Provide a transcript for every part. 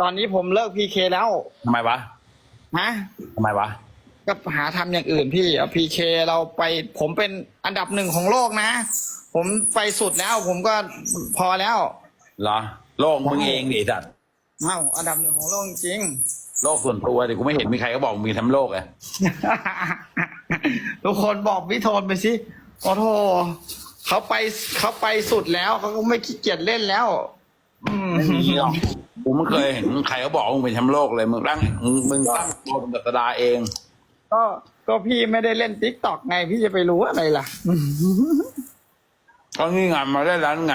ตอนนี้ผมเลิกพีเคแล้วทำไมวะฮะทำไมวะก็หาทำอย่างอื่นพี่เอาพีเคเราไปผมเป็นอันดับหนึ่งของโลกนะ ผมไปสุดแล้วผมก็พอแล้วเหรอโลกมึงเองดิสัตว์เอ้าอันดับหนึ่งของโลกจริง โลกส่วนตัวดิกูไม่เห็นมีใครก็บอกมึงมีทั้งโลกเลยทุกคนบอกพี่โทนไปสิโอ้โหเขาไปเขาไปสุดแล้วเขาก็ไม่ขี้เกียจเล่นแล้ว อืม ไม่มีหรอก กูไม่เคยเห็นใครเขาบอกว่ามึงเป็นแชมป์โลกเลยมึงตั้งมึงมึงตั้งตัวเป็นศาสดาเอง ก็ก็พี่ไม่ได้เล่นติ๊กตอกไงพี่จะไปรู้อะไรล่ะ ก็นี่ไงมาได้แล้วไง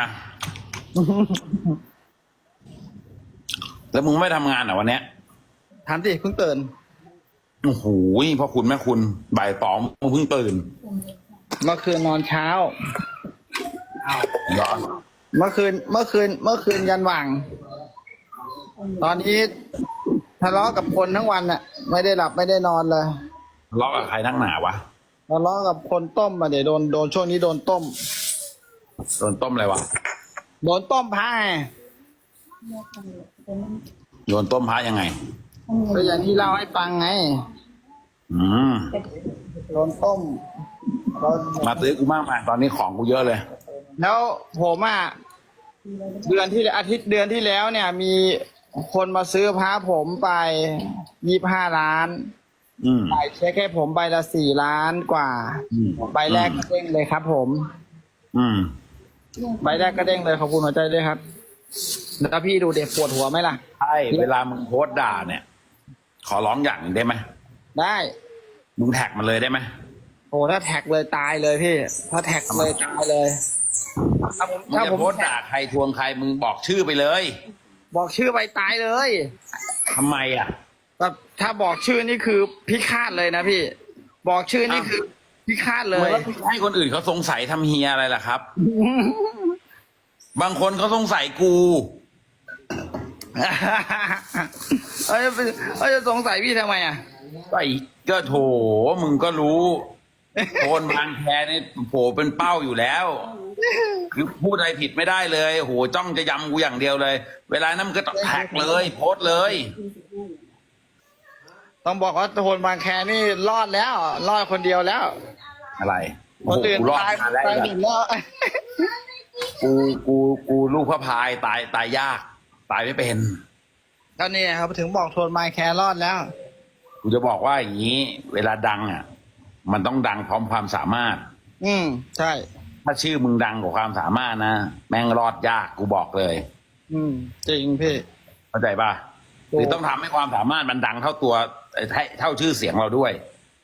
แล้วมึงไม่ทำงานเหรอวันเนี้ยถามสิเพิ่งตื่นโอ้โหพ่อคุณแม่คุณบ่ายสองมึงเพิ่งตื่นเมื่อคืนนอนเช้า เหรอเมื่อคืน เมื่อคืน เมื่อคืนยันหว่าง ตอนนี้ทะเลาะกับคนทั้งวันน่ะ ไม่ได้หลับไม่ได้นอนเลยทะเลาะกับใครนักหนาวะทะเลาะกับคนต้มมาเดี๋ยวโดนโดนช่วงนี้โดนต้ม โดนต้มอะไรวะโดนต้มพระไงโดนต้มพระยังไง ก็อย่างที่เล่าให้ฟังไง อืมโดนต้มโดนมาซื้อกูมากมายตอนนี้ของกูเยอะเลย แล้วผมอะเดือนที่อาทิตย์เดือนที่แล้วเนี่ยมี คนมาซื้อพระผมไปยี่ห้าล้านอืมจ่ายเช็คให้ผมใบละสี่ล้านกว่า อืม ใบแรกก็เด้งเลยครับ ผม อืม ใบแรกก็เด้งเลยขอบคุณหัวใจด้วยครับ แล้วพี่ดูเด็กปวดหัวไหมล่ะ ใช่ เวลามึงโพสต์ด่าเนี่ย ขอร้องอย่างหนึ่งได้ไหมได้มึงแท็กมันเลยได้ไหมโอ้ถ้าแท็กเลยตายเลยพี่ ถ้าแท็กเลยตายเลยถ้าผมมึงถ้าจะผมโพสต์ด่าใครทวงใครมึงบอกชื่อไปเลย บอกชื่อไปตายเลยทำไมอะแบบถ้าบอกชื่อนี่คือพิฆาตเลยนะพี่ บอกชื่อนี่คือพิฆาตเลยแล้วให้คนอื่นเขาสงสัยทำเฮียอะไรล่ะครับ บางคนเขาสงสัยกูเอ้ยเอ้ยจะสงสัยพี่ทำไมอะไอ้ก็โถมึงก็รู้โคนบางแคนี่โผเป็นเป้าอยู่แล้ว คือพูดอะไรผิดไม่ได้เลยโหจ้องจะยำกูอย่างเดียวเลย เวลานั้นมันก็ต้องแท็กเลย โพสต์เลย ต้องบอกว่าโทนบางแคนี่รอดแล้ว รอดคนเดียวแล้วอะไรคโอ้นโหอื่นกูรอดตายมาแล้วตายไอ้หสันึ่สงแล้วกูกูกูลูกพระพายตายตายยาก ตายไม่เป็น ก็นี่ครับถึงบอกโทนบางแครอดแล้ว กูจะบอกว่าอย่างนี้ เวลาดังอะ มันต้องดังพร้อมความสามารถ อืมใช่ ถ้าชื่อมึงดังกว่าความสามารถนะ แม่งรอดยากกูบอกเลย อืมจริงพี่ เข้าใจป่ะถูกคือต้องทำให้ความสามารถมันดังเท่าตัวเอ่อให้เท่าชื่อเสียงเราด้วย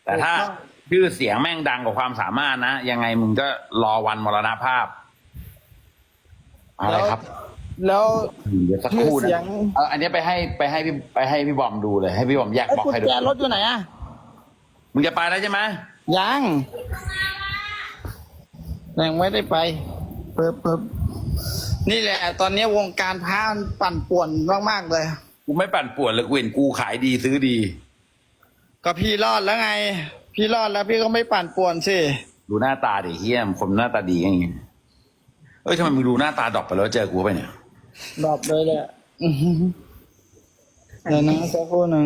แต่ถ้าถูกต้อง ชื่อเสียงแม่งดังกว่าความสามารถนะ ยังไงมึงก็รอวันมรณภาพอะไรครับ แล้ว เดี๋ยวสักครู่ชื่อเสียนะง เอออันนี้ไปให้ไปให้พี่ไปให้พี่บอมดูเลย ให้พี่บอมแยกไอ้บล็อกกุญให้ดูแจรถอยู่ไหนอะมึงจะไปแล้วใช่ไหมยัง ยังไม่ได้ไปเปิบเปิบนี่แหละ ตอนนี้วงการพระมันปั่นป่วนมากๆเลย กูไม่ปั่นป่วนเลยกูเห็นกูขายดีซื้อดี ก็พี่รอดแล้วไง พี่รอดแล้วพี่ก็ไม่ปั่นป่วนสิดูหน้าตาดิเฮียมคนหน้าตาดีอย่างงี้เอ้ยทำไมมึงดูหน้าตาดรอกไปแล้วเจอกูไปเนี่ยดรอบเลยแหละอื้อหือเดี๋ยวนะสักครู่หนึ่ง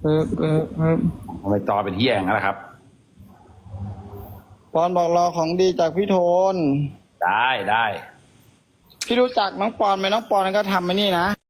เปิบเปิบเปิบทำไมจอเป็นเฮียอย่างนั้นล่ะครับ ปอนบอกรอของดีจากพี่โทน ได้ได้ พี่รู้จักน้องปอนไหมน้องปอนก็ทำมานี่นะ